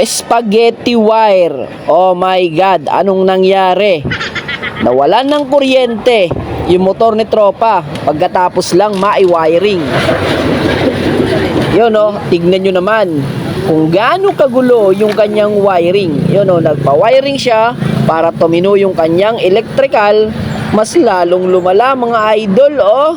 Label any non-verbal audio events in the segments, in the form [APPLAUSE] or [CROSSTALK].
spaghetti wire. Oh my God, anong nangyari? Nawalan ng kuryente yung motor ni Tropa pagkatapos lang mai-wiring. Yun oh, tignan nyo naman kung gaano kagulo yung kanyang wiring. Yun oh, nagpa-wiring siya para tumino yung kanyang electrical. Mas lalong lumala mga idol oh.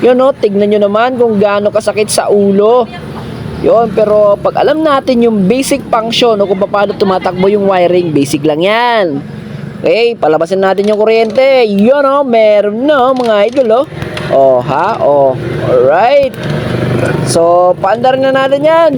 Yun oh, tignan nyo naman kung gaano kasakit sa ulo. Yun, pero pag alam natin yung basic function o kung paano tumatakbo yung wiring, basic lang yan. Okay, palabasin natin yung kuryente. Yun oh, meron na oh, mga idol oh. Oh ha, oh. Alright. So, paandar na natin yan.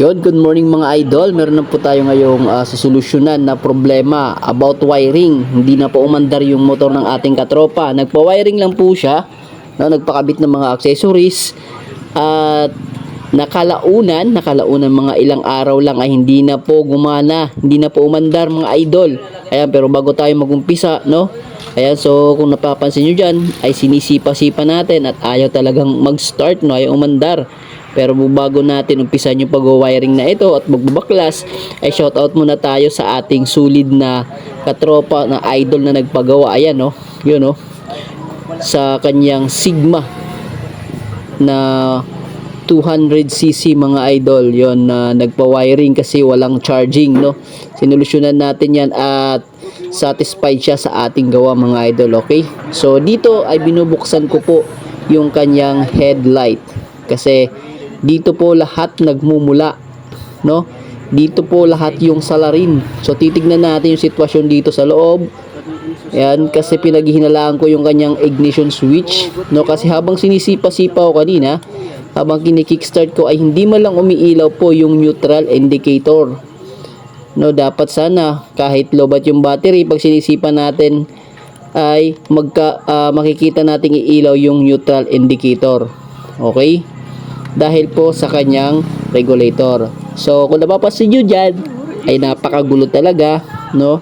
Yon, good morning mga idol. Meron na po tayo ngayong uh, susolusyonan na problema about wiring. Hindi na po umandar yung motor ng ating katropa. Nagpa-wiring lang po siya. No, nagpakabit ng mga accessories. At nakalaunan, nakalaunan mga ilang araw lang ay hindi na po gumana. Hindi na po umandar mga idol. Ayan, pero bago tayo magumpisa, no? Ayan, so kung napapansin nyo dyan, ay sinisipa-sipa natin at ayaw talagang mag-start, no? Ayaw umandar. Pero bago natin umpisan yung pag-wiring na ito at magbabaklas, ay shoutout muna tayo sa ating sulid na katropa na idol na nagpagawa. Ayan, no? Yun, no? Sa kanyang Sigma na 200cc mga idol yon na nagpa-wiring kasi walang charging no sinolusyonan natin yan at satisfied siya sa ating gawa mga idol okay so dito ay binubuksan ko po yung kanyang headlight kasi dito po lahat nagmumula no dito po lahat yung salarin so titignan natin yung sitwasyon dito sa loob Ayan, kasi pinaghihinalaan ko yung kanyang ignition switch. No, kasi habang sinisipa-sipa ko kanina, habang kini-kickstart ko ay hindi man lang umiilaw po yung neutral indicator. No, dapat sana kahit lobat yung battery pag sinisipa natin ay magka ah, makikita nating iilaw yung neutral indicator. Okay? Dahil po sa kanyang regulator. So, kung napapansin nyo dyan, ay napakagulo talaga, no?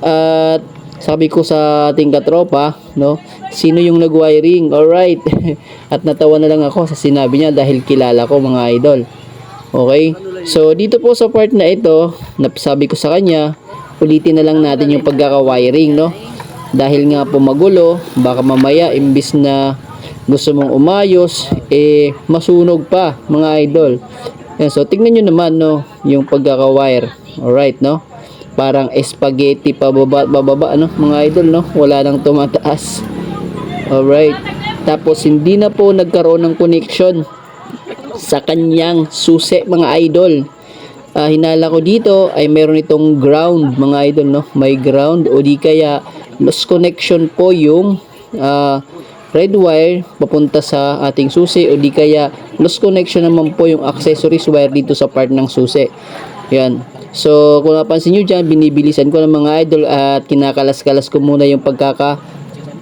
At sabi ko sa ating katropa, no, sino yung nag-wiring? Alright. [LAUGHS] At natawa na lang ako sa sinabi niya dahil kilala ko mga idol. Okay? So, dito po sa part na ito, sabi ko sa kanya, ulitin na lang natin yung pagkaka-wiring, no? Dahil nga po magulo, baka mamaya imbis na gusto mong umayos, eh, masunog pa, mga idol. Yan, so, tingnan nyo naman, no, yung pagkaka-wire. Alright, no? parang spaghetti pababa bababa ano mga idol no wala nang tumataas alright tapos hindi na po nagkaroon ng connection sa kanyang susi mga idol Ah, hinala ko dito ay meron itong ground mga idol no may ground o di kaya lost connection po yung ah, red wire papunta sa ating susi o di kaya lost connection naman po yung accessories wire dito sa part ng susi yan So, kung napansin nyo dyan, binibilisan ko ng mga idol at kinakalas-kalas ko muna yung pagkaka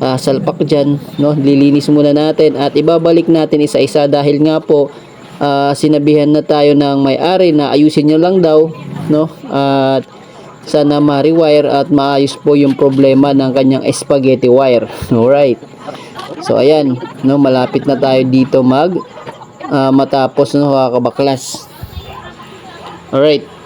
ah, salpak dyan. No? Lilinis muna natin at ibabalik natin isa-isa dahil nga po ah, sinabihan na tayo ng may-ari na ayusin nyo lang daw. No? At sana ma-rewire at maayos po yung problema ng kanyang spaghetti wire. [LAUGHS] Alright. So, ayan. No? Malapit na tayo dito mag ah, matapos no, kakabaklas. Alright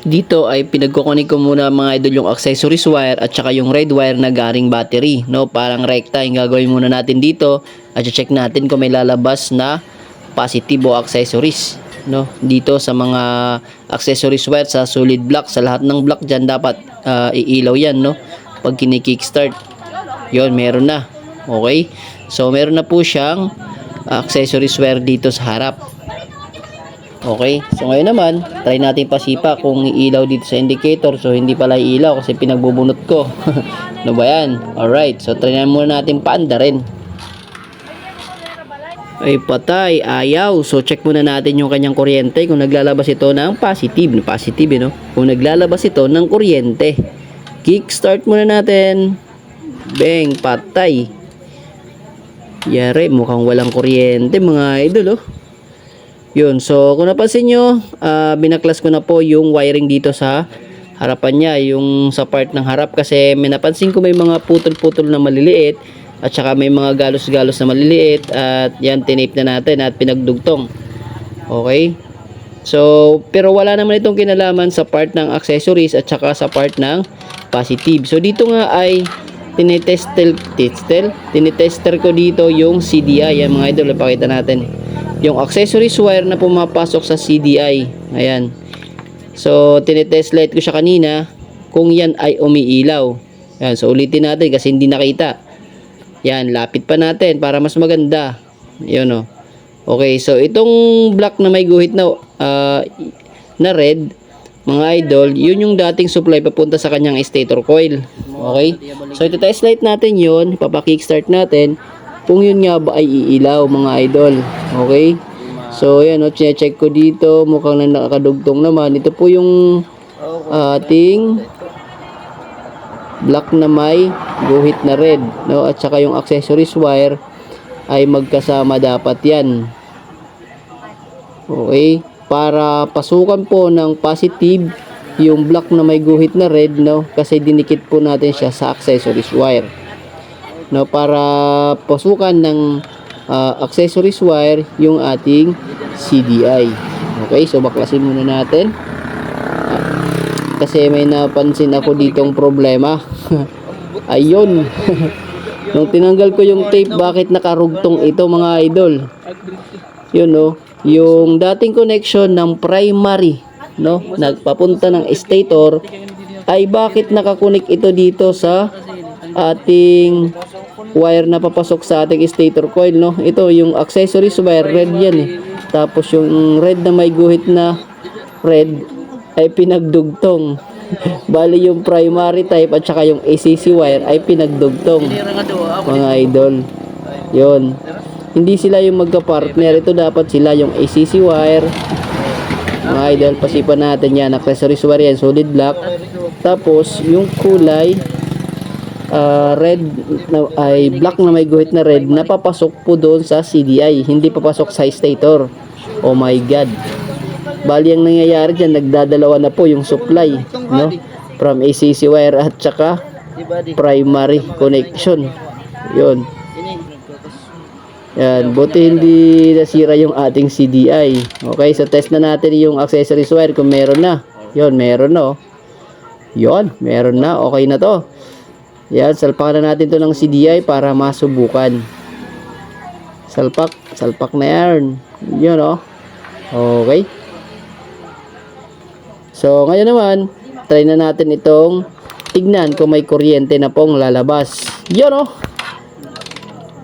dito ay pinagkukunin ko muna mga idol yung accessories wire at saka yung red wire na garing battery no parang rekta yung gagawin muna natin dito at check natin kung may lalabas na positive o accessories no dito sa mga accessories wire sa solid block sa lahat ng block diyan dapat uh, iilaw yan no pag kini-kickstart yon meron na okay so meron na po siyang accessories wire dito sa harap Okay, so ngayon naman, try natin pasipa kung ilaw dito sa indicator. So hindi pala ilaw kasi pinagbubunot ko. [LAUGHS] ano ba yan? Alright, so try na muna natin paanda rin. Ay patay, ayaw. So check muna natin yung kanyang kuryente kung naglalabas ito ng positive. Positive, eh, no? Kung naglalabas ito ng kuryente. Kickstart muna natin. Bang, patay. Yari, mukhang walang kuryente mga idol, oh. Yun, so kung napansin nyo, uh, binaklas ko na po yung wiring dito sa harapan niya, yung sa part ng harap kasi may napansin ko may mga putol-putol na maliliit At saka may mga galos-galos na maliliit at yan tinape na natin at pinagdugtong. Okay? So, pero wala naman itong kinalaman sa part ng accessories at saka sa part ng positive. So, dito nga ay tinetestel, testel, tinetester ko dito yung CDI. Yan mga idol, ipakita natin. Yung accessories wire na pumapasok sa CDI. Ayan. So, tinetest light ko siya kanina kung yan ay umiilaw. Ayan, so ulitin natin kasi hindi nakita. Yan, lapit pa natin para mas maganda. Yun o. Okay, so itong black na may guhit na ah, na red, mga idol, yun yung dating supply papunta sa kanyang stator coil. Okay? So ito test light natin yun, papakickstart natin kung yun nga ba ay iilaw mga idol. Okay? So yan, o, check ko dito, mukhang na nakakadugtong naman. Ito po yung ating black na may guhit na red, no? At saka yung accessories wire ay magkasama dapat 'yan. Okay? Para pasukan po ng positive yung black na may guhit na red, no? Kasi dinikit po natin siya sa accessories wire. No, para pasukan ng ah, accessories wire yung ating CDI. Okay, so baklasin muna natin. Kasi may napansin ako ditong problema. [LAUGHS] Ayun. [LAUGHS] Nung tinanggal ko yung tape, bakit nakarugtong ito mga idol? Yun no, yung dating connection ng primary, no, nagpapunta ng stator, ay bakit nakakunik ito dito sa ating wire na papasok sa ating stator coil, no? Ito yung accessories wire, red yan eh. Tapos yung red na may guhit na red ay pinagdugtong. [LAUGHS] Bali yung primary type at saka yung ACC wire ay pinagdugtong. Mga idol. Yon. Hindi sila yung magka-partner. Ito dapat sila yung ACC wire. Mga idol, pasipan natin yan. Accessories wire yan, solid black. Tapos, yung kulay, ah, red, na, ay black na may guhit na red, napapasok po doon sa CDI. Hindi papasok sa stator. Oh my God. Bali ang nangyayari dyan, nagdadalawa na po yung supply, no? From ACC wire at saka primary connection. Yun. Yan, buti hindi nasira yung ating CDI. Okay, so test na natin yung accessories wire kung meron na. Yun, meron na. oh. Yun, meron na. Okay na to. Yan, salpakan na natin to ng CDI para masubukan. Salpak, salpak na yan. Yun, oh. Okay. So, ngayon naman, try na natin itong tignan kung may kuryente na pong lalabas. Yun, oh.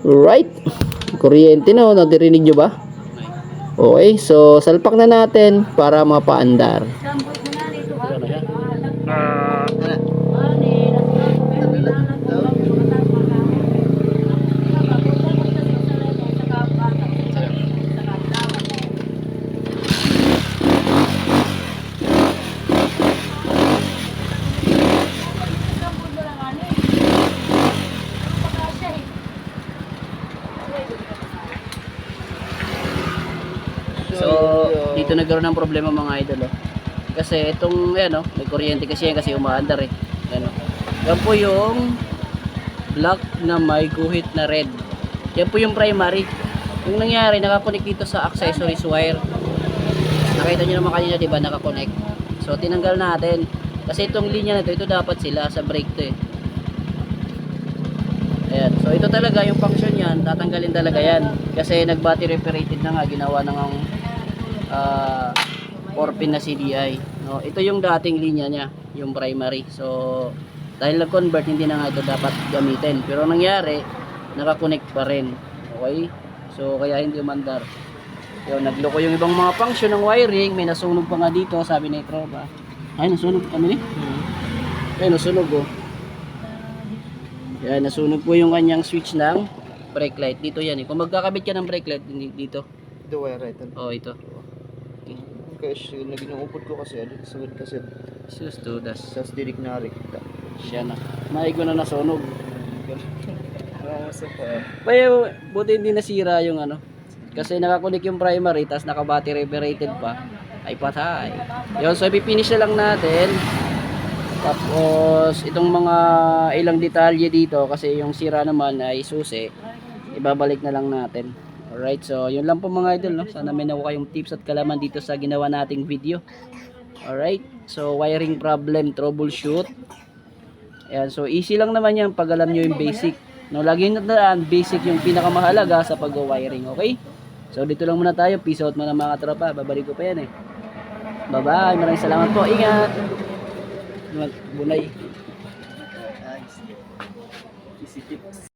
Right. Kuryente na, oh. Natirinig nyo ba? Okay, so salpak na natin para mapaandar. So, dito nagkaroon ng problema mga idol. Oh. Kasi itong, ayan, oh, may kuryente kasi yan kasi umaandar eh. Ayan, oh. Yan po yung black na may guhit na red. Yan po yung primary. Yung nangyari, nakakonect dito sa accessories wire. Nakita nyo naman kanina, di ba, nakakonect. So, tinanggal natin. Kasi itong linya na to, ito dapat sila sa brake to eh. Ayan. So, ito talaga yung function yan. Tatanggalin talaga yan. Kasi nag-battery operated na nga. Ginawa na ng uh, 4-pin na CDI. No, ito yung dating linya niya, yung primary. So, dahil nag-convert, hindi na nga ito dapat gamitin. Pero ang nangyari, nakakonect pa rin. Okay? So, kaya hindi umandar. Yun, nagloko yung ibang mga function ng wiring. May nasunog pa nga dito, sabi ni Tropa. Ay, nasunog kami ni? Ay, nasunog oh. Yan, nasunog po yung kanyang switch ng brake light. Dito yan eh. Kung magkakabit ka ng brake light, dito. The wire right. Oh, ito. Kasi naginuupod ko kasi ano sunod kasi Sus, tudas. sa stirik na rin. Siya na. Maigo na nasunog. [LAUGHS] Pero, buti hindi nasira yung ano. Kasi nakakunik yung primary, tapos naka-battery operated pa. Ay patay. Yun, so ipipinish na lang natin. Tapos itong mga ilang detalye dito kasi yung sira naman ay susi, ibabalik na lang natin. Alright, so yun lang po mga idol. No? Sana may nakuha kayong tips at kalaman dito sa ginawa nating video. Alright, so wiring problem, troubleshoot. Ayan, so easy lang naman yan pag alam nyo yung basic. No, lagi nyo tandaan, basic yung pinakamahalaga sa pag-wiring, okay? So dito lang muna tayo, peace out muna mga tropa, babalik ko pa yan eh. Bye-bye, maraming salamat po, ingat! Bunay.